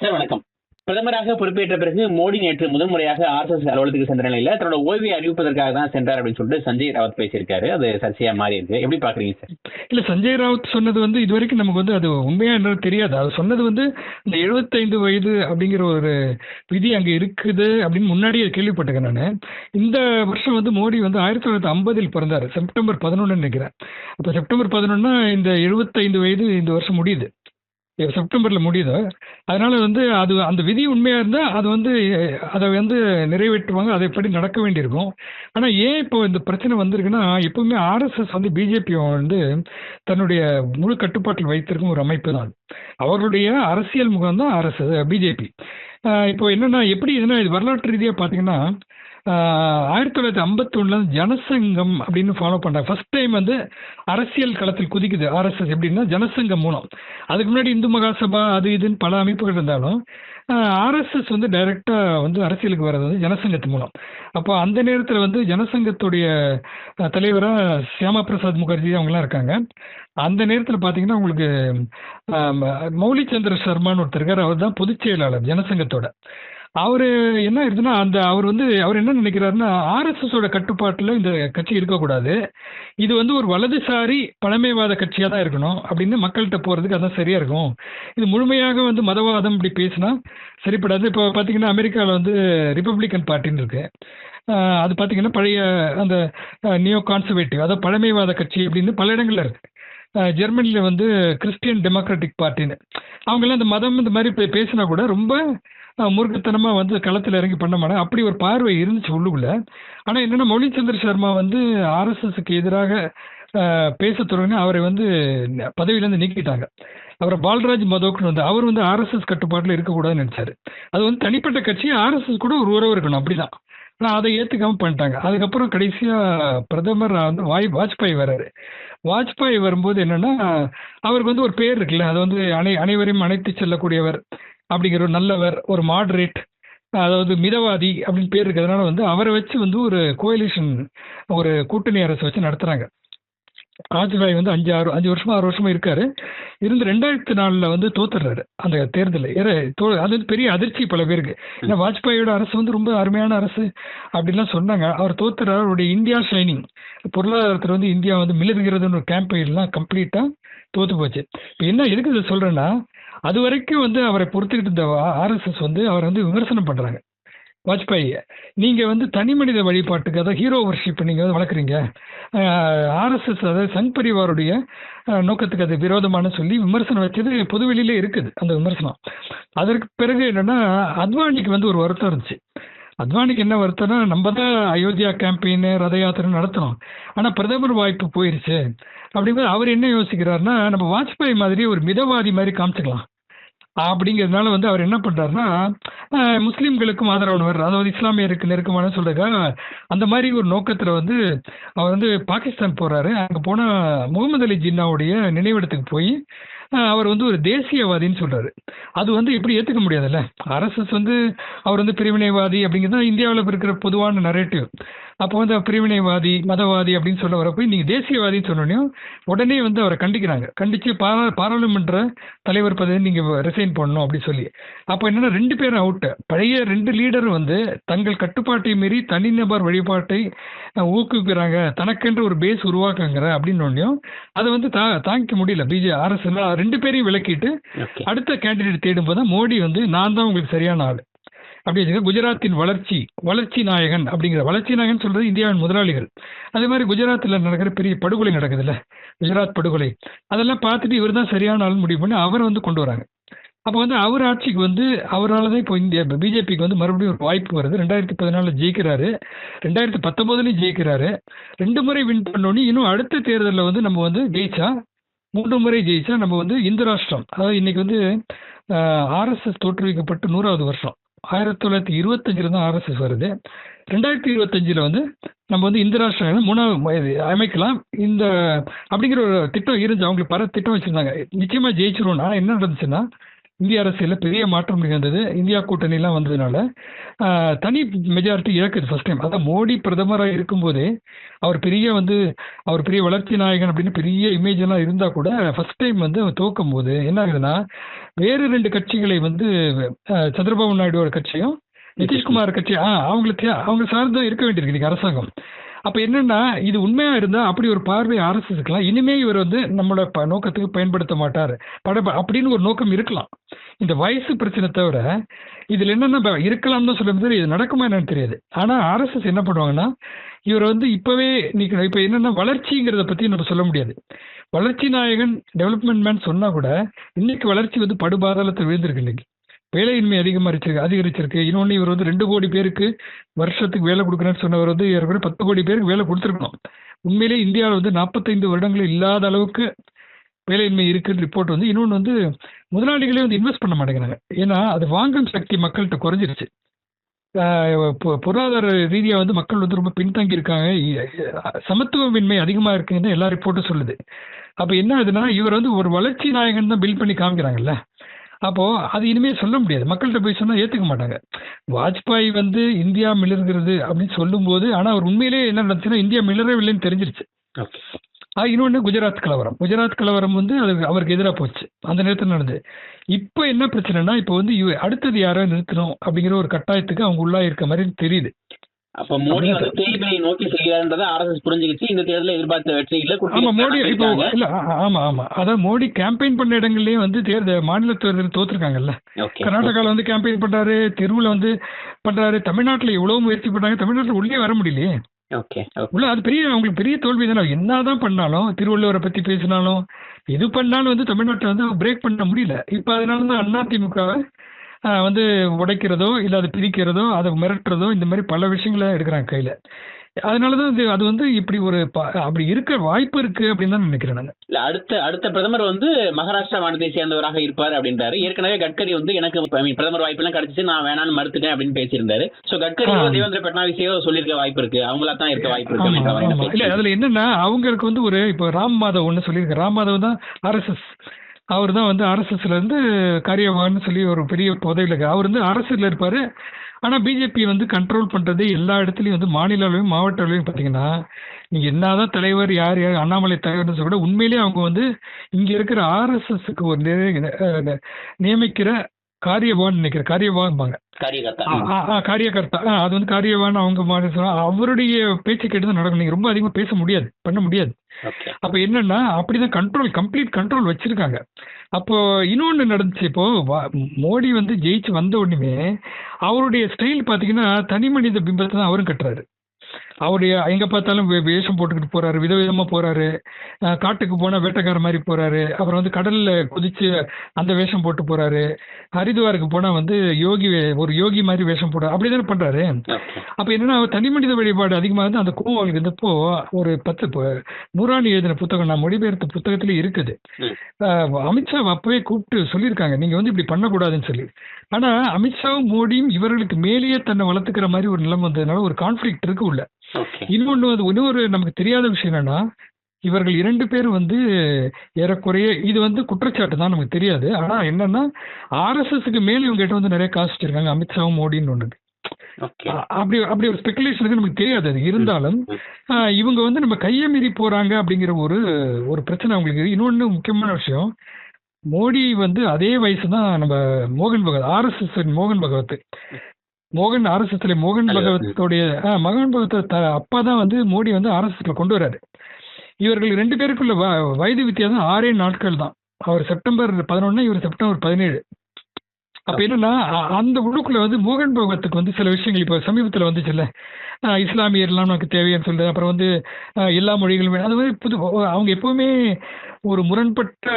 Sir வணக்கம். பிரதமராக பொறுப்பேற்ற பிறகு மோடி நேற்று முதல் முறையாக ஆர்எஸ்எஸ் அலுவலகத்துக்கு சென்ற நிலையில தன்னோட ஓய்வை அறிவிப்பதற்காக தான் சென்றார் அப்படின்னு சொல்லிட்டு சஞ்சய் ராவத் பேசியிருக்காரு. அது சர்ச்சையா மாறி இருக்கு. எப்படி பாக்குறீங்க சார்? இல்ல சஞ்சய் ராவத் சொன்னது வந்து இது வரைக்கும் நமக்கு வந்து அது உண்மையா என்னன்னு தெரியாது. அது சொன்னது வந்து இந்த 75 வயது அப்படிங்கிற ஒரு விதி அங்க இருக்குது அப்படின்னு முன்னாடியே கேள்விப்பட்டிருக்கேன் நான். இந்த வருஷம் வந்து மோடி வந்து ஆயிரத்தி தொள்ளாயிரத்தி ஐம்பதில் பிறந்தார். செப்டம்பர் பதினொன்னு நினைக்கிறேன். அப்போ செப்டம்பர் பதினொன்னா இந்த 75 வயது இந்த வருஷம் முடியுது. செப்டம்பரில் முடியுது? அதனால் வந்து அது அந்த விதி உண்மையாக இருந்தால் அது வந்து அதை வந்து நிறைவேற்றுவாங்க அதைப்படி நடக்க வேண்டியிருக்கும். ஆனால் ஏன் இப்போ இந்த பிரச்சனை வந்திருக்குன்னா எப்பவுமே ஆர்எஸ்எஸ் வந்து பிஜேபியை வந்து தன்னுடைய முழு கட்டுப்பாட்டில் வைத்திருக்கும் ஒரு அமைப்பு தான். அவர்களுடைய அரசியல் முகம் தான் ஆர்எஸ்எஸ் பிஜேபி இப்போ என்னென்னா எப்படி இதுனா இது வரலாற்று ரீதியாக பார்த்தீங்கன்னா ஆயிரத்தி தொள்ளாயிரத்தி ஐம்பத்தொன்னுல ஜனசங்கம் அப்படின்னு ஃபாலோ பண்ணுறாங்க ஃபர்ஸ்ட் டைம் வந்து அரசியல் களத்தில் குதிக்குது ஆர்எஸ்எஸ் எப்படின்னா ஜனசங்கம் மூலம். அதுக்கு முன்னாடி இந்து மகாசபா அது இதுன்னு பல அமைப்புகள் இருந்தாலும் ஆர்எஸ்எஸ் வந்து டைரெக்டாக வந்து அரசியலுக்கு வர்றது வந்து ஜனசங்கத்து மூலம். அப்போ அந்த நேரத்தில் வந்து ஜனசங்கத்துடைய தலைவராக சியாமா பிரசாத் முகர்ஜி அவங்கலாம் இருக்காங்க. அந்த நேரத்தில் பார்த்தீங்கன்னா உங்களுக்கு மௌலிச்சந்திர சர்மான்னு ஒருத்தர் இருக்கார். அவர் தான் பொதுச் செயலாளர் ஜனசங்கத்தோட. அவர் என்ன ஆயிருதுன்னா அந்த அவர் வந்து அவர் என்ன நினைக்கிறாருன்னா ஆர்எஸ்எஸோட கட்டுப்பாட்டில் இந்த கட்சி இருக்கக்கூடாது. இது வந்து ஒரு வலதுசாரி பழமைவாத கட்சியாக தான் இருக்கணும். அப்படின்னு மக்கள்கிட்ட போகிறதுக்கு அதான் சரியாக இருக்கும். இது முழுமையாக வந்து மதவாதம் இப்படி பேசினா சரிப்படாது. இப்போ பார்த்தீங்கன்னா அமெரிக்காவில் வந்து ரிப்பப்ளிக்கன் பார்ட்டின்னு இருக்கு. அது பார்த்தீங்கன்னா பழைய அந்த நியோ கான்சர்வேட்டிவ் அதாவது பழமைவாத கட்சி அப்படின்னு பல இடங்களில் இருக்கு. ஜெர்மனியில் வந்து கிறிஸ்டியன் டெமோக்ராட்டிக் பார்ட்டின்னு அவங்கெல்லாம் இந்த மதம் இந்த மாதிரி பேசினா கூட ரொம்ப ஆஹ் முருகத்தனமா வந்து களத்தில் இறங்கி பண்ண மாட்டாங்க அப்படி ஒரு பார்வை இருந்துச்சு உள்ளுக்குள்ள. ஆனால் என்னன்னா மொழிச்சந்திர சர்மா வந்து ஆர்எஸ்எஸ்க்கு எதிராக பேச தொடங்கினா அவரை வந்து பதவியிலேருந்து நீக்கிட்டாங்க. அவரை பால்ராஜ் மதோக்னு வந்து அவர் வந்து ஆர்எஸ்எஸ் கட்டுப்பாட்டில் இருக்கக்கூடாதுன்னு நினைச்சாரு. அது வந்து தனிப்பட்ட கட்சி ஆர்எஸ்எஸ் கூட ஒரு உறவு இருக்கணும் அப்படிதான். ஆனால் அதை ஏற்றுக்காம பண்ணிட்டாங்க. அதுக்கப்புறம் கடைசியாக பிரதமர் வந்து வாய் வாஜ்பாய் வர்றாரு. வாஜ்பாய் வரும்போது என்னன்னா அவருக்கு வந்து ஒரு பேர் இருக்குல்ல அது வந்து அனை அனைவரையும் அணைத்து செல்லக்கூடியவர். அப்படிங்கிற ஒரு நல்லவர் ஒரு மாடரேட் அதாவது மிதவாதி அப்படின்னு பேர் இருக்கிறதுனால வந்து அவரை வச்சு வந்து ஒரு கோயிலிஷன் ஒரு கூட்டணி அரசு வச்சு நடத்துறாங்க. வாஜ்பாய் வந்து அஞ்சு ஆறு அஞ்சு வருஷமா ஆறு வருஷமா இருக்காரு. இருந்து ரெண்டாயிரத்தி நாலுல வந்து தோத்துறாரு அந்த தேர்தலில் ஏற தோ- அது வந்து பெரிய அதிர்ச்சி பல பேருக்கு. ஏன்னா வாஜ்பாயோட அரசு வந்து ரொம்ப அருமையான அரசு அப்படின்லாம் சொன்னாங்க. அவர் தோத்துறாரு. அவருடைய இந்தியா ஷைனிங் பொருளாதாரத்தில் வந்து இந்தியா வந்து மிளகுகிறதுன்னு ஒரு கேம்பெயின்லாம் கம்ப்ளீட்டா தோத்து போச்சு. இப்போ என்ன எதுக்கு இதை சொல்றேன்னா அது வரைக்கும் வந்து அவரை பொறுத்துக்கிட்டு இருந்த ஆர்எஸ்எஸ் வந்து அவரை வந்து விமர்சனம் பண்ணுறாங்க வாஜ்பாய் நீங்கள் வந்து தனி மனித வழிபாட்டுக்கு அதாவது ஹீரோ வர்ஷிப் நீங்கள் வந்து வளர்க்குறீங்க. ஆர்எஸ்எஸ் அதாவது சங் பரிவாருடைய நோக்கத்துக்கு அது விரோதமான சொல்லி விமர்சனம் வச்சது பொதுவெளியிலே இருக்குது அந்த விமர்சனம். அதற்கு பிறகு என்னென்னா அத்வானிக்கு வந்து ஒரு வருத்தம் இருந்துச்சு. அத்வானிக்கு என்ன வருத்தம்னா நம்ம தான் அயோத்தியா கேம்பெயின் ரத யாத்திரை நடத்தணும். ஆனால் பிரதமர் வாய்ப்பு போயிருச்சு. அப்படிங்கிறது அவர் என்ன யோசிக்கிறாருன்னா நம்ம வாஜ்பாய் மாதிரி ஒரு மிதவாதி மாதிரி காமிச்சுக்கலாம். அப்படிங்கிறதுனால வந்து அவர் என்ன பண்றாருன்னா முஸ்லீம்களுக்கும் ஆதரவு ஆதரவானவர் அதாவது இஸ்லாமியருக்கு நெருக்கமான சொல்றதுக்காக அந்த மாதிரி ஒரு நோக்கத்துல வந்து அவர் வந்து பாகிஸ்தான் போறாரு. அங்க போனா முகமது அலி ஜின்னாவுடைய நினைவிடத்துக்கு போய் அவர் வந்து ஒரு தேசியவாதின்னு சொல்றாரு. அது வந்து எப்படி ஏத்துக்க முடியாதுல்ல? ஆர்எஸ்எஸ் வந்து அவர் வந்து பிரிவினைவாதி அப்படிங்கிறது இந்தியாவில் இருக்கிற பொதுவான நரேட்டிவ் அப்போ வந்து பிரிவினைவாதி மதவாதி அப்படின்னு சொல்ல வரப்போ நீங்க தேசியவாதின்னு சொன்னோடனே உடனே வந்து அவரை கண்டிக்கிறாங்க. கண்டிச்சு பாரா பாராளுமன்ற தலைவர் பதவி நீங்க ரிசைன் பண்ணணும் அப்படி சொல்லி. அப்போ என்னன்னா ரெண்டு பேரும் அவுட்டு பழைய ரெண்டு லீடர் வந்து தங்கள் கட்டுப்பாட்டை மீறி தனிநபர் வழிபாட்டை ஊக்குவிக்கிறாங்க. தனக்கென்று ஒரு பேஸ் உருவாக்குங்கிற அப்படின்னு அதை வந்து தா தாங்கிக்க முடியல. பிஜே ஆர்எஸ் ரெண்டு பேரையும் விலக்கிட்டு ஓகே அடுத்த கேண்டிடேட் தேடும்போது தான் மோடி வந்து நான் தான் உங்களுக்கு சரியான ஆள். அப்படி வச்சுக்க குஜராத்தின் வளர்ச்சி வளர்ச்சி நாயகன் அப்படிங்கிற வளர்ச்சி நாயகன் சொல்றது இந்தியாவின் முதலாளிகள். அதே மாதிரி குஜராத்தில் நடக்கிற பெரிய படுகொலை நடக்குதுல்ல குஜராத் படுகொலை அதெல்லாம் பார்த்துட்டு இவர் தான் சரியான ஆள் முடிவு பண்ணி அவரை வந்து கொண்டு வராங்க. அப்போ வந்து அவர் ஆட்சிக்கு வந்து அவரால் தான் இப்போ இந்தியா பிஜேபிக்கு வந்து மறுபடியும் ஒரு வாய்ப்பு வருது. ரெண்டாயிரத்தி பதினாலில் ஜெயிக்கிறாரு. ரெண்டாயிரத்தி பத்தொம்போதுலையும் ஜெயிக்கிறாரு. ரெண்டு முறை வின் பண்ணோன்னே இன்னும் அடுத்த தேர்தலில் வந்து நம்ம வந்து ஜெயிச்சா மூன்று முறை ஜெயிச்சா நம்ம வந்து இந்து ராஷ்டிரம். அதாவது இன்னைக்கு வந்து ஆர்எஸ்எஸ் தோற்றுவிக்கப்பட்டு நூறாவது வருஷம். ஆயிரத்தி தொள்ளாயிரத்தி இருபத்தஞ்சில் தான் ஆர்எஸ்எஸ் வருது. ரெண்டாயிரத்தி இருபத்தஞ்சில் வந்து நம்ம வந்து இந்த ராஷ்டிரம் மூணாவது அமைக்கலாம். இந்த அப்படிங்கிற ஒரு திட்டம் இருந்துச்சு. அவங்களுக்கு பல திட்டம் வச்சுருந்தாங்க. நிச்சயமாக ஜெயிச்சிருவோம்னா என்ன நடந்துச்சுன்னா இந்திய அரசியலில் பெரிய மாற்றம் நிகழ்ந்தது. இந்தியா கூட்டணிலாம் வந்ததுனால தனி மெஜாரிட்டி இழக்குது ஃபர்ஸ்ட் டைம் அதான் மோடி பிரதமராக இருக்கும்போதே அவர் பெரிய வந்து அவர் பெரிய வளர்ச்சி நாயகன் அப்படின்னு பெரிய இமேஜ் எல்லாம் இருந்தால் கூட ஃபர்ஸ்ட் டைம் வந்து அவர் தோக்கும் போது என்ன ஆகுதுன்னா வேறு ரெண்டு கட்சிகளை வந்து சந்திரபாபு சந்திரபாபு நாயுடுவோட கட்சியும் நிதிஷ்குமார் கட்சி ஆ அவங்களுக்கு அவங்க சார்ந்து இருக்க வேண்டியிருக்கு இன்னைக்கு அரசாங்கம். அப்ப என்னன்னா இது உண்மையா இருந்தா அப்படி ஒரு பார்வை ஆர்எஸ்எஸ்க்கலாம் இனிமே இவர் வந்து நம்மளோட ப- நோக்கத்துக்கு பயன்படுத்த மாட்டார். பட அப்படின்னு ஒரு நோக்கம் இருக்கலாம். இந்த வயசு பிரச்சனை தவிர இதுல என்னன்னா ப- இருக்கலாம்னு சொல்ல முடியாது இது நடக்குமா என்னன்னு தெரியாது. ஆனா ஆர்எஸ்எஸ் என்ன பண்ணுவாங்கன்னா இவர் வந்து இப்பவே நீங்க இப்ப என்னன்னா வளர்ச்சிங்கிறத பத்தி நம்ம சொல்ல முடியாது. வளர்ச்சி நாயகன் டெவலப்மெண்ட் மேன் சொன்னா கூட இன்னைக்கு வளர்ச்சி வந்து படுபாதாளத்தில் விழுந்திருக்கு இன்னைக்கு. வேலையின்மை அதிகமாகிருக்கு அதிகரிச்சிருக்கு. இன்னொன்று இவர் வந்து ரெண்டு கோடி பேருக்கு வருஷத்துக்கு வேலை கொடுக்குறேன்னு சொன்னவர் வந்து ஏற்கனவே பத்து கோடி பேருக்கு வேலை கொடுத்துருக்கணும். உண்மையிலே இந்தியாவில் வந்து நாற்பத்தைந்து வருடங்கள் இல்லாத அளவுக்கு வேலையின்மை இருக்குன்னு ரிப்போர்ட் வந்து இன்னொன்று வந்து முதலாளிகளே வந்து இன்வெஸ்ட் பண்ண மாட்டேங்கிறாங்க. ஏன்னா அது வாங்கும் சக்தி மக்கள்கிட்ட குறைஞ்சிருச்சு. பொ- பொருளாதார ரீதியாக வந்து மக்கள் வந்து ரொம்ப பின்தங்கி இருக்காங்க. சமத்துவமின்மை அதிகமாக இருக்குன்னு எல்லா ரிப்போர்ட்டும் சொல்லுது. அப்போ என்ன ஆகுதுன்னா இவர் வந்து ஒரு வளர்ச்சி நாயகன் தான் பில்ட் பண்ணி காமிக்கிறாங்கல்ல. அப்போ அது இனிமே சொல்ல முடியாது. மக்கள்கிட்ட போய் சொன்னா ஏத்துக்க மாட்டாங்க. வாஜ்பாய் வந்து இந்தியா மிளர்கிறது அப்படின்னு சொல்லும்போது ஆனா அவர் உண்மையிலேயே என்ன நடந்துச்சுன்னா இந்தியா மிளறவில்லைன்னு தெரிஞ்சிருச்சு. இன்னொன்னு குஜராத் கலவரம். குஜராத் கலவரம் வந்து அது அவருக்கு எதிராக போச்சு. அந்த நேரத்தில் நடந்தது. இப்போ என்ன பிரச்சனைனா இப்போ வந்து அடுத்தது யாரோ நிறுத்தணும் அப்படிங்கிற ஒரு கட்டாயத்துக்கு அவங்க உள்ளா இருக்க மாதிரி தெரியுது. அப்ப மோடி வந்து தேய்பிரை நோக்கி செல்கிறார்ன்றதை ஆர்எஸ்எஸ் புரிஞ்சுக்கிச்சு. இந்த தேர்தலில் எதிர்பார்த்த வெற்றி இல்ல ஆமா மோடி இப்போ இல்ல ஆமா ஆமா. அதான் மோடி கேம்பெயின் பண்ண இடங்கள்லயே வந்து தேர்தல் மாநில தேர்தல் தோத்துருக்காங்கல்ல. ஓகே. கர்நாடகாவில் வந்து கேம்பெயின் பண்றாரு தெருவில் வந்து பண்றாரு தமிழ்நாட்டில் எவ்வளவு முயற்சி பண்ணாங்க தமிழ்நாட்டில் உள்ளே வர முடியலையே. உள்ள அது பெரிய அவங்களுக்கு பெரிய தோல்வி தானே. என்னதான் பண்ணாலும் திருவள்ளுவரை பத்தி பேசினாலும் எது பண்ணாலும் வந்து தமிழ்நாட்டில் வந்து பிரேக் பண்ண முடியல. இப்போ அதனால தான் அதிமுக வந்து உடைக்கிறதோ இல்லை அதை பிரிக்கிறதோ அதை மிரட்டுறதோ இந்த மாதிரி பல விஷயங்களை எடுக்கிறாங்க கையில். அதனால தான் இது அது வந்து இப்படி ஒரு அப்படி இருக்க வாய்ப்பு இருக்கு அப்படின்னு தான் நினைக்கிறேன் நான். இல்ல அடுத்த அடுத்த பிரதமர் வந்து மகாராஷ்டிரா மாநிலத்தை சேர்ந்தவராக இருப்பார் அப்படின்றாரு. ஏற்கனவே கட்கரி வந்து எனக்கு பிரதமர் வாய்ப்பு எல்லாம் கிடைச்சிச்சு நான் வேணாம்னு மறுத்துட்டேன் அப்படின்னு பேசியிருந்தாரு. சோ கட்கரி. தேவேந்திர பட்னாவிஸையோ சொல்லியிருக்க வாய்ப்பு இருக்கு. அவங்களா தான் இருக்க வாய்ப்பு இருக்கு இல்ல. அதுல என்னன்னா அவங்களுக்கு வந்து ஒரு இப்போ ராம் மாதவ் ஒன்று சொல்லியிருக்காரு. ராம் மாதவ் தான் ஆர்எஸ்எஸ் அவர் தான் வந்து ஆர்எஸ்எஸ்ல இருந்து காரியவான்னு சொல்லி ஒரு பெரிய பதவியில் இருக்கு. அவர் வந்து அரசியல் இருப்பாரு. ஆனா பிஜேபி வந்து கண்ட்ரோல் பண்றது எல்லா இடத்துலயும் வந்து மாநில அளவையும் மாவட்ட அளவையும் பாத்தீங்கன்னா நீங்க என்னதான் தலைவர் யார் யார் அண்ணாமலை தலைவர்னு சொல்ல கூட உண்மையிலேயே அவங்க வந்து இங்க இருக்கிற ஆர்எஸ்எஸ்க்கு ஒரு நியமிக்கிற காரியவான் நினைக்கிற காரியவான்பாங்க. காரியகர்த்தா. காரியகர்த்தா. அது வந்து காரியவான் அவங்க மாதிரி. அவருடைய பேச்சு கேட்டு தான் நடக்கும். நீங்க ரொம்ப அதிகமா பேச முடியாது பண்ண முடியாது. அப்ப என்னன்னா அப்படிதான் கண்ட்ரோல் கம்ப்ளீட் கண்ட்ரோல் வச்சிருக்காங்க. அப்போ இன்னொன்னு நடந்துச்சு. இப்போ மோடி வந்து ஜெயிச்சு வந்த உடனே அவருடைய ஸ்டைல் பாத்தீங்கன்னா தனி மனித பிம்பத்தை தான் அவரும் கட்டுறாரு. அவருடைய எங்க பார்த்தாலும் வேஷம் போட்டுக்கிட்டு போறாரு விதவிதமா போறாரு. காட்டுக்கு போனா வேட்டைக்கார மாதிரி போறாரு. அப்புறம் வந்து கடல்ல குதிச்சு அந்த வேஷம் போட்டு போறாரு. ஹரித்வாருக்கு போனா வந்து யோகி ஒரு யோகி மாதிரி வேஷம் போடுறாரு அப்படிதானே பண்றாரு. ஓகே அப்ப என்னன்னா அவர் தனி மனித வழிபாடு அதிகமாக இருந்து அந்த கோவம் அவங்களுக்கு இருந்தப்போ ஒரு பத்து இப்போ நூறாணி எழுதின புத்தகம் நான் மொழிபெயர்த்த புத்தகத்துல இருக்குது. அமித்ஷா அப்பவே கூப்பிட்டு சொல்லியிருக்காங்க நீங்க வந்து இப்படி பண்ணக்கூடாதுன்னு சொல்லி. ஆனா அமித்ஷாவும் மோடியும் இவர்களுக்கு மேலேயே தன்னை வளர்த்துக்கிற மாதிரி ஒரு நிலைமை வந்ததுனால ஒரு கான்ஃபிளிக்ட் இருக்கு உள்ள. இன்னொன்று வந்து இன்னொரு நமக்கு தெரியாத விஷயம் என்னன்னா இவர்கள் இரண்டு பேரும் வந்து ஏறக்குறைய இது வந்து குற்றச்சாட்டு தான் நமக்கு தெரியாது. ஆனா என்னன்னா ஆர்எஸ்எஸ்க்கு மேல இவங்க கிட்ட வந்து நிறைய காசு வச்சிருக்காங்க. அமித்ஷாவும் மோடின்னு ஒன்று அப்படி அப்படி ஒரு ஸ்பெகுலேஷனுக்கு நமக்கு தெரியாது அது. இருந்தாலும் இவங்க வந்து நம்ம கையை மீறி போறாங்க அப்படிங்கிற ஒரு ஒரு பிரச்சனை அவங்களுக்கு. இன்னொன்னு முக்கியமான விஷயம் மோடி வந்து அதே வயசு தான் நம்ம மோகன் பகவத் ஆர்எஸ்எஸ் மோகன் பகவத். மோகன் ஆர்எஸ்எஸ்ல மோகன். பகவத்தோடைய மோகன் பகவத் அப்பா தான் வந்து மோடி வந்து ஆர்எஸ்எஸ்ல கொண்டு வராரு இவர்கள் ரெண்டு பேருக்குள்ள வயது வித்தியாசம் ஆறே நாட்கள் தான். அவர் செப்டம்பர் பதினொன்னு இவர் செப்டம்பர் பதினேழு. அப்ப என்னன்னா அந்த உள்ளுக்குள்ள வந்து மோகன் பகவத்துக்கு வந்து சில விஷயங்கள் இப்போ சமீபத்தில் வந்துச்சுல்ல. இஸ்லாமியர்லாம் நமக்கு தேவைன்னு சொல்றது அப்புறம் வந்து எல்லா மொழிகளும். அது மாதிரி புது அவங்க எப்பவுமே ஒரு முரண்பட்ட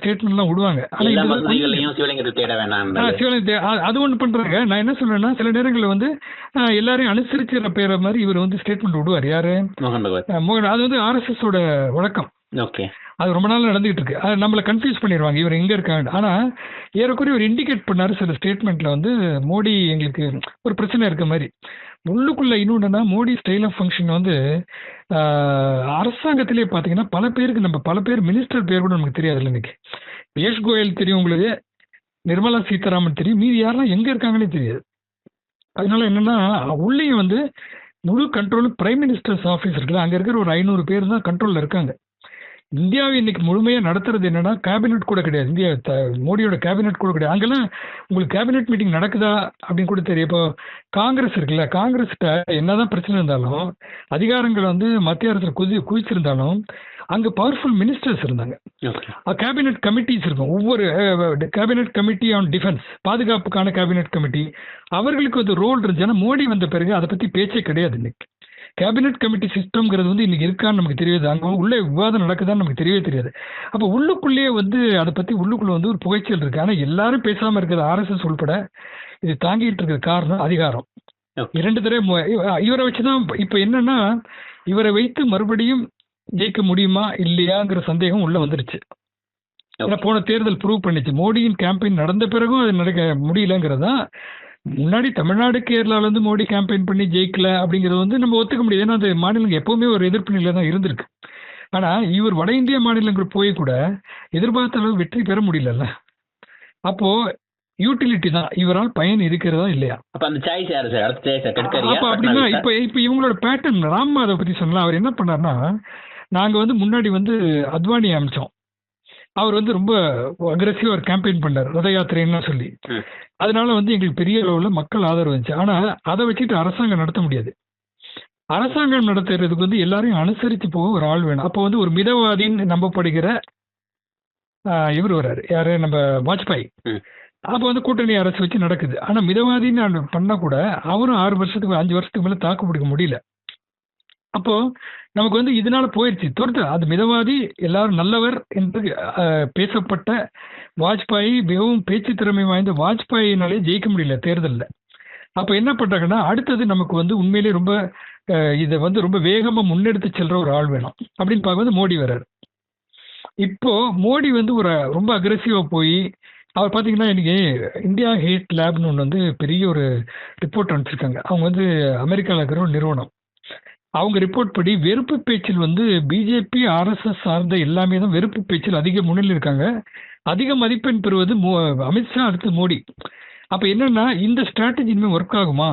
ஸ்டேட்மெண்ட்லாம் விடுவாங்க. ஆனா எல்லா இதுல கொஞ்சம் மசூதிகளையும் சிவலிங்கத்தை தேட வேணாம் ஆ, சிவலிங்க தே- அ- அது ஒன்று பண்றாங்க. நான் என்ன சொல்றேன்னா சில நேரங்களில் வந்து எல்லாரையும் அனுசரிச்சிற பேர மாதிரி இவர் வந்து ஸ்டேட்மெண்ட் விடுவார். யாரு? மோகன் அது வந்து ஆர்எஸ்எஸ் ஓட வழக்கம். ஓகே அது ரொம்ப நாள் நடந்துகிட்டு இருக்கு. அது நம்மளை கன்ஃபியூஸ் பண்ணிடுவாங்க இவர் எங்க இருக்காங்க ஆனா ஏறக்குறைய ஒரு இண்டிகேட் பண்ணார் சில ஸ்டேட்மெண்ட்ல வந்து மோடி எங்களுக்கு ஒரு பிரச்சனை இருக்க மாதிரி. உள்ளுக்குள்ள இன்னொன்னுன்னா மோடி ஸ்டைல் ஆஃப் ஃபங்க்ஷன் வந்து ஆஹ், அரசாங்கத்திலே பாத்தீங்கன்னா பல பேருக்கு நம்ம பல பேர் மினிஸ்டர் பேர் கூட நமக்கு தெரியாது இன்னைக்கு. பியூஷ் கோயல் தெரியும் உங்களுக்கு. நிர்மலா சீதாராமன் தெரியும். மீதி யாரெல்லாம் எங்க இருக்காங்கன்னே தெரியாது. அதனால என்னன்னா உள்ளேயும் வந்து முழு கண்ட்ரோலும் பிரைம் மினிஸ்டர்ஸ் ஆஃபீஸ் இருக்குல்ல அங்க இருக்கிற ஒரு ஐநூறு பேர் தான் கண்ட்ரோல்ல இருக்காங்க. இந்தியாவை இன்னைக்கு முழுமையா நடத்துறது என்னன்னா கேபினெட் கூட கிடையாது. இந்தியா த- மோடியோட கேபினெட் கூட கிடையாது. அங்கெல்லாம் உங்களுக்கு கேபினெட் மீட்டிங் நடக்குதா அப்படின்னு கூட தெரியும். இப்போ காங்கிரஸ் இருக்குல்ல காங்கிரஸ்கிட்ட என்னதான் பிரச்சனை இருந்தாலும் அதிகாரங்கள் வந்து மத்திய அரசு குதி குவிச்சிருந்தாலும் அங்க பவர்ஃபுல் மினிஸ்டர்ஸ் இருந்தாங்க. கேபினெட் கமிட்டிஸ் இருக்கும். ஒவ்வொரு கேபினெட் கமிட்டி ஆன் டிஃபென்ஸ் பாதுகாப்புக்கான கேபினெட் கமிட்டி அவர்களுக்கு வந்து ரோல் இருந்துச்சுன்னா மோடி வந்த பிறகு அதை பத்தி பேச்சே கிடையாது இன்னைக்கு. கேபினெட் கமிட்டி சிஸ்டம்ங்கிறது வந்து இன்னைக்கு இருக்கான்னு நமக்கு தெரியாது. அங்க உள்ள விவாதம் நடக்குதான்னு நமக்கு தெரியவே தெரியாது. அப்போ உள்ளுக்குள்ளேயே வந்து அதை பத்தி உள்ளுக்குள்ள வந்து ஒரு புகைச்சல் இருக்கு. ஆனா எல்லாரும் பேசாம இருக்கிறது ஆர்எஸ்எஸ் உள்பட இது தாங்கிட்டு இருக்கிற காரணம் அதிகாரம். இரண்டு தடவை இவரை வச்சுதான் இப்ப- இப்ப என்னன்னா இவரை வைத்து மறுபடியும் ஜெயிக்க முடியுமா இல்லையாங்கிற சந்தேகம் உள்ள வந்துருச்சு. ஏன்னா போன தேர்தல் ப்ரூவ் பண்ணிச்சு. மோடியின் கேம்பெயின் நடந்த பிறகும் அது நடக்க முடியலங்கிறதா முன்னாடி தமிழ்நாடு கேரளால இருந்து மோடி கேம்பெயின் பண்ணி ஜெயிக்கல அப்படிங்கறது வந்து நம்ம ஒத்துக்க முடியாது. ஏன்னா அது மாநிலங்கள் எப்பவுமே ஒரு எதிர்ப்பு நிலை தான் இருந்திருக்கு. ஆனா இவர் வட இந்திய மாநிலங்கள் போய் கூட எதிர்பார்த்த அளவு வெற்றி பெற முடியலல்ல. அப்போ யூட்டிலிட்டி தான். இவரால் பயன் இருக்கிறதா இல்லையா? அப்ப அந்த சாய்ஸ் யாரு சார் அடுத்த சாய்ஸ் கட்கரியா? அப்ப அப்படின்னா? இப்ப இப்ப இவங்களோட பேட்டர்ன் ராம் மாதவ் பத்தி சொல்லலாம் அவர் என்ன பண்ணாருன்னா நாங்க வந்து முன்னாடி வந்து அத்வானி அமிச்சோம். அவர் வந்து ரொம்ப அக்ரெசிவா ஒரு கேம்பெயின் பண்ணார். ரத யாத்திரைன்னு சொல்லி. அதனால வந்து எங்களுக்கு பெரிய அளவுல மக்கள் ஆதரவு இருந்துச்சு. ஆனா அதை வச்சுட்டு அரசாங்கம் நடத்த முடியாது. அரசாங்கம் நடத்துறதுக்கு வந்து எல்லாரையும் அனுசரித்து போக ஒரு ஆள் வேணும். அப்போ வந்து ஒரு மிதவாதின்னு நம்பப்படுகிற இவர் வர்றாரு யாரு? நம்ம வாஜ்பாய். அப்போ வந்து கூட்டணி அரசு வச்சு நடக்குது. ஆனா மிதவாதின்னு பண்ணா கூட அவரும் ஆறு வருஷத்துக்கு அஞ்சு வருஷத்துக்கு மேல தாக்கு பிடிக்க முடியல. அப்போ நமக்கு வந்து இதனால போயிடுச்சு தொடர்ந்து அது மிதவாதி எல்லாரும் நல்லவர் என்று பேசப்பட்ட வாஜ்பாய் மிகவும் பேச்சு திறமை வாய்ந்த வாஜ்பாயினாலே ஜெயிக்க முடியல தேர்தலில். அப்ப என்ன பண்றாங்கன்னா அடுத்தது நமக்கு வந்து உண்மையிலேயே ரொம்ப இதை வந்து ரொம்ப வேகமா முன்னெடுத்து செல்ற ஒரு ஆள் வேணும். அப்படின்னு பார்க்கும்போது மோடி வரார் இப்போ மோடி வந்து ஒரு ரொம்ப அக்ரெசிவா போய் அவர் பார்த்தீங்கன்னா இன்னைக்கு இந்தியா ஹேட் லேப்னு ஒன்று வந்து பெரிய ஒரு ரிப்போர்ட் அனுப்பிச்சிருக்காங்க. அவங்க வந்து அமெரிக்காவில் இருக்கிற ஒரு நிறுவனம். அவங்க ரிப்போர்ட் படி வெறுப்பு பேச்சில் வந்து பிஜேபி ஆர்எஸ்எஸ் சார்ந்த எல்லாமே தான் வெறுப்பு பேச்சில் அதிக முன்னிலை இருக்காங்க. அதிக மதிப்பெண் பெறுவது மோ அமித்ஷா அடுத்து மோடி. அப்போ என்னன்னா இந்த ஸ்ட்ராட்டஜி இனிமேல் ஒர்க் ஆகுமா.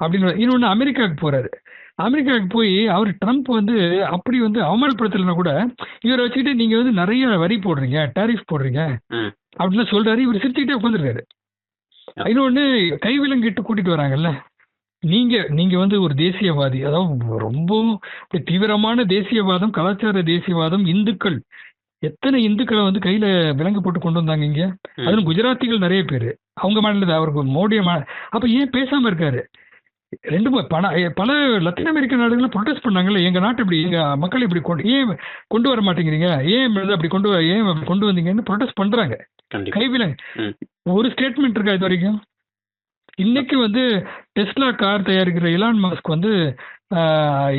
அப்படின்னு இன்னொன்று அமெரிக்காவுக்கு போறாரு. அமெரிக்காவுக்கு போய் அவர் ட்ரம்ப் வந்து அப்படி வந்து அவமானப்படுத்தலைன்னா கூட இவரை வச்சுக்கிட்டு நீங்க வந்து நிறைய வரி போடுறீங்க டாரிஃப் போடுறீங்க ம். அப்படின்லாம் சொல்றாரு. இவர் சிரிச்சுக்கிட்டே உட்காந்துருக்காரு இன்னொன்று கைவிலங்கிட்டு கூட்டிட்டு வராங்கல்ல? நீங்க நீங்க வந்து ஒரு தேசியவாதி அதாவது ரொம்பவும் தீவிரமான தேசியவாதம் கலாச்சார தேசியவாதம் இந்துக்கள். எத்தனை இந்துக்களை வந்து கையில விலங்கு போட்டு கொண்டு வந்தாங்க இங்க. அதுவும் குஜராத்திகள் நிறைய பேர். அவங்க மாநிலத்தை அவருக்கு மோடி மா அப்ப ஏன் பேசாம இருக்காரு? ரெண்டு மு- பல லத்தீன் அமெரிக்க நாடுகளும் ப்ரொடெஸ்ட் பண்ணாங்கல்ல எங்க நாட்டு இப்படி எங்க மக்கள் இப்படி கொண்டு ஏன் கொண்டு வர மாட்டேங்கிறீங்க? ஏன் அப்படி கொண்டு வர ஏன் கொண்டு வந்தீங்கன்னு ப்ரொடெஸ்ட் பண்றாங்க. கைவிலங்கு. ஒரு ஸ்டேட்மெண்ட் இருக்கா இது வரைக்கும்? இன்னைக்கு வந்து டெஸ்லா கார் தயாரிக்கிற இலான் மாஸ்க் வந்து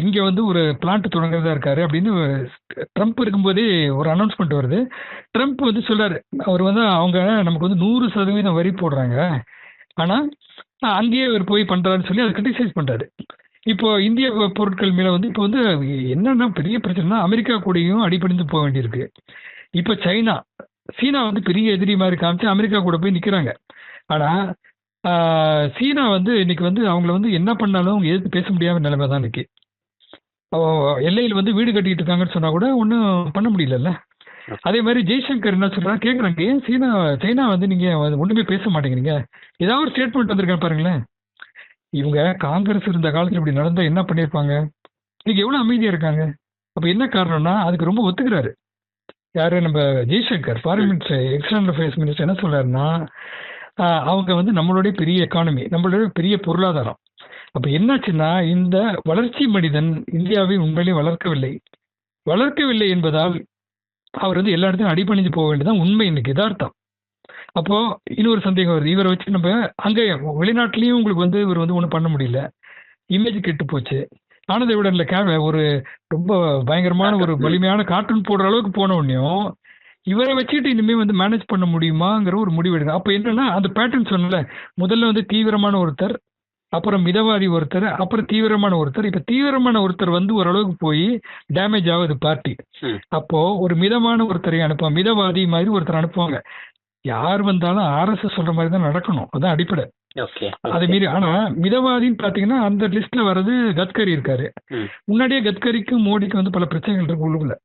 இங்க வந்து ஒரு பிளான்ட் தொடங்குறதா இருக்காரு அப்படின்னு ட்ரம்ப் இருக்கும்போதே ஒரு அனௌன்ஸ்மெண்ட் வருது. ட்ரம்ப் வந்து சொல்றாரு அவர் வந்து அவங்க நமக்கு வந்து நூறு சதவீதம் வரி போடுறாங்க. ஆனா அங்கேயே அவர் போய் பண்றாருன்னு சொல்லி அதை கிரிட்டிசைஸ் பண்றாரு. இப்போ இந்திய பொருட்கள் மேல வந்து இப்போ வந்து என்னன்னா பெரிய பிரச்சனைனா அமெரிக்கா கூடயும் அடிபணிந்து போக வேண்டியிருக்கு. இப்போ சைனா சீனா வந்து பெரிய எதிரி மாதிரி காமிச்சு அமெரிக்கா கூட போய் நிற்கிறாங்க ஆனால் சீனா வந்து இன்னைக்கு வந்து அவங்கள வந்து என்ன பண்ணாலும் அவங்க எதிர்த்து பேச முடியாத நிலைமை தான் அவ- எல்லையில் வந்து வீடு கட்டிட்டு இருக்காங்கன்னு சொன்னா கூட ஒன்றும் பண்ண முடியலல்ல. அதே மாதிரி ஜெய்சங்கர் என்ன சொல்றாங்க கேட்குறாங்க ஏன் சீனா சைனா வந்து நீங்க ஒண்ணுமே பேச மாட்டேங்கிறீங்க? ஏதாவது ஒரு ஸ்டேட்மெண்ட் வந்திருக்காங்க பாருங்களேன். இவங்க காங்கிரஸ் இருந்த காலத்துல இப்படி நடந்தா என்ன பண்ணியிருப்பாங்க இன்னைக்கு எவ்வளவு அமைதியா இருக்காங்க? அப்ப என்ன காரணம்னா அதுக்கு ரொம்ப ஒத்துக்கிறாரு. யாரு? நம்ம Jaishankar foreign minister external affairs minister என்ன சொல்றாருன்னா அவங்க வந்து நம்மளுடைய பெரிய எக்கானமி நம்மளுடைய பெரிய பொருளாதாரம். அப்ப என்னாச்சுன்னா இந்த வளர்ச்சி மனிதன் இந்தியாவை உண்மையிலே வளர்க்கவில்லை. வளர்க்கவில்லை என்பதால் அவர் வந்து எல்லா இடத்தையும் அடிபணிஞ்சு போக வேண்டியதான் உண்மை இன்னைக்கு யதார்த்தம் அப்போ இன்னொரு சந்தேகம் வருது. இவரை வச்சு நம்ம அங்கே வெளிநாட்டிலையும் உங்களுக்கு வந்து இவர் வந்து ஒன்றும் பண்ண முடியல. இமேஜ் கெட்டு போச்சு. ஆனதை விட இல்லை கே ஒரு ரொம்ப பயங்கரமான ஒரு வலிமையான கார்ட்டூன் போடுற அளவுக்கு போன உடனேயும் இவரை வச்சுட்டு இனிமே வந்து மேனேஜ் பண்ண முடியுமாங்கிற ஒரு முடிவு எடுங்க அப்போ என்னன்னா அந்த பேட்டர்ன் சொன்னல முதல்ல வந்து தீவிரமான ஒருத்தர் அப்புறம் மிதவாதி ஒருத்தர் அப்புறம் தீவிரமான ஒருத்தர். இப்ப தீவிரமான ஒருத்தர் வந்து ஓரளவுக்கு போய் டேமேஜ் ஆகுது பார்ட்டி. அப்போ ஒரு மிதமான ஒருத்தரை அனுப்புவாங்க மிதவாதி மாதிரி ஒருத்தர் அனுப்புவாங்க. யார் வந்தாலும் ஆர்எஸ்எஸ் சொல்ற மாதிரி தான் நடக்கணும். அதான் அடிப்படை. அதை மீறி ஆனா மிதவாதின்னு பாத்தீங்கன்னா அந்த லிஸ்ட்ல வர்றது கட்கரி இருக்காரு. முன்னாடியே கட்கரிக்கும் மோடிக்கும் வந்து பல பிரச்சனைகள் இருக்கு உள்ளுக்குள்ள.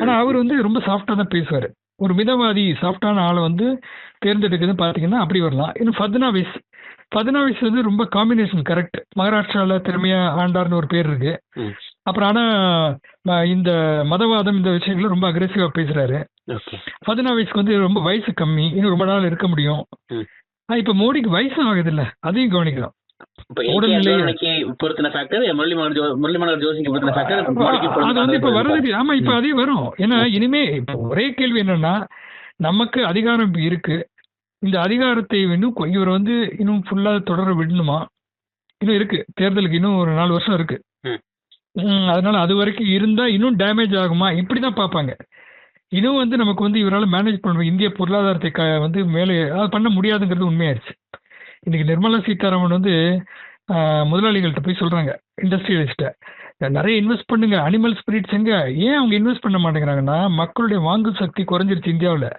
ஆனா அவர் வந்து ரொம்ப சாஃப்டா தான் பேசுவாரு. ஒரு மிதவாதி சாஃப்டான ஆளை வந்து தேர்ந்தெடுக்குதுன்னு பாத்தீங்கன்னா அப்படி வரலாம். இன்னும் ஃபத்னாவிஸ். ஃபத்னாவிஸ் வந்து ரொம்ப காம்பினேஷன் கரெக்ட் மகாராஷ்டிரால திறமையா ஆண்டார்னு ஒரு பேர் இருக்கு. அப்புறம் ஆனா இந்த மதவாதம் இந்த விஷயங்களை ரொம்ப அக்ரெசிவா பேசுறாரு. ஓகே. ஃபத்னாவிஸ்க்கு வந்து ரொம்ப வயசு கம்மி. இன்னும் ரொம்ப நாள் இருக்க முடியும். இப்ப மோடிக்கு வயசு ஆகுது இல்ல அதையும் ஏன்னா இனிமே இப்ப ஒரே கேள்வி என்னன்னா நமக்கு அதிகாரம் இப்ப இருக்கு. இந்த அதிகாரத்தை இன்னும் இவர் வந்து இன்னும் ஃபுல்லா தொடர விடணுமா? இன்னும் இருக்கு. தேர்தலுக்கு இன்னும் ஒரு நாலு வருஷம் இருக்கு. அதனால அது வரைக்கும் இருந்தா இன்னும் டேமேஜ் ஆகுமா? இப்படிதான் பார்ப்பாங்க. இதுவும் வந்து நமக்கு வந்து இவரால் மேனேஜ் பண்ண இந்திய பொருளாதாரத்தை க வந்து மேலே அதாவது பண்ண முடியாதுங்கிறது உண்மையாயிருச்சு இன்னைக்கு நிர்மலா சீதாராமன் வந்து முதலாளிகள்கிட்ட போய் சொல்கிறாங்க இண்டஸ்ட்ரியலிஸ்ட்டை நிறைய இன்வெஸ்ட் பண்ணுங்க அனிமல் ஸ்பிரிட்ஸ் எங்க? ஏன் அவங்க இன்வெஸ்ட் பண்ண மாட்டேங்கிறாங்கன்னா மக்களுடைய வாங்கும் சக்தி குறைஞ்சிருச்சு இந்தியாவில்.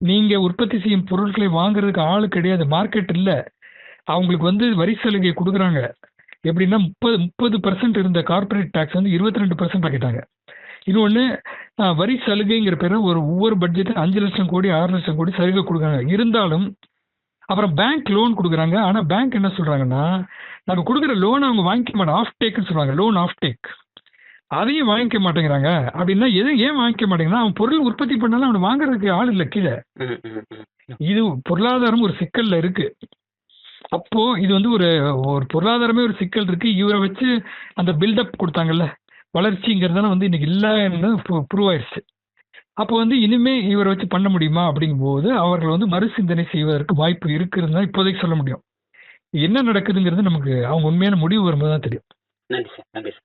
நீங்கள் உற்பத்தி செய்யும் பொருட்களை வாங்குறதுக்கு ஆள் கிடையாது மார்க்கெட் இல்லை. அவங்களுக்கு வந்து வரி சலுகை கொடுக்குறாங்க. எப்படின்னா முப்பது முப்பது பர்சன்ட் இருந்த கார்ப்பரேட் டேக்ஸ் வந்து இருபத்தி ரெண்டு பர்சன்ட் ஆக்கிட்டாங்க. இன்னொன்று வரி சலுகைங்கிற பேர் ஒரு ஒவ்வொரு பட்ஜெட்டும் அஞ்சு லட்சம் கோடி ஆறு லட்சம் கோடி சலுகை கொடுக்குறாங்க. இருந்தாலும் அப்புறம் பேங்க் லோன் கொடுக்குறாங்க. ஆனால் பேங்க் என்ன சொல்றாங்கன்னா நாங்கள் கொடுக்குற லோன் அவங்க வாங்கிக்க மாட்டோம் ஆஃப் டேக்னு சொல்றாங்க லோன் ஆஃப் டேக் அதையும் வாங்கிக்க மாட்டேங்கிறாங்க. அப்படின்னா எது ஏன் வாங்கிக்க மாட்டேங்கிறான் அவன் பொருள் உற்பத்தி பண்ணாலும் அவனை வாங்குறதுக்கு ஆள் இல்லை கீழே. இது பொருளாதாரம் ஒரு சிக்கல்ல இருக்கு. அப்போ இது வந்து ஒரு ஒரு பொருளாதாரமே ஒரு சிக்கல் இருக்கு. இவரை வச்சு அந்த பில்டப் கொடுத்தாங்கல்ல. வளர்ச்சிங்கிறதெல்லாம் வந்து இன்னைக்கு இல்லைன்னு ப்ரூவ் ஆயிடுச்சு அப்போ வந்து இனிமே இவரை வச்சு பண்ண முடியுமா அப்படிங்கும்போது அவர்கள் வந்து மறுசிந்தனை செய்வதற்கு வாய்ப்பு இருக்குன்னு தான் இப்போதைக்கு சொல்ல முடியும். என்ன நடக்குதுங்கிறது நமக்கு அவங்க உண்மையான முடிவு வரும்போது தான் தெரியும். நன்றி சார் நன்றி சார்.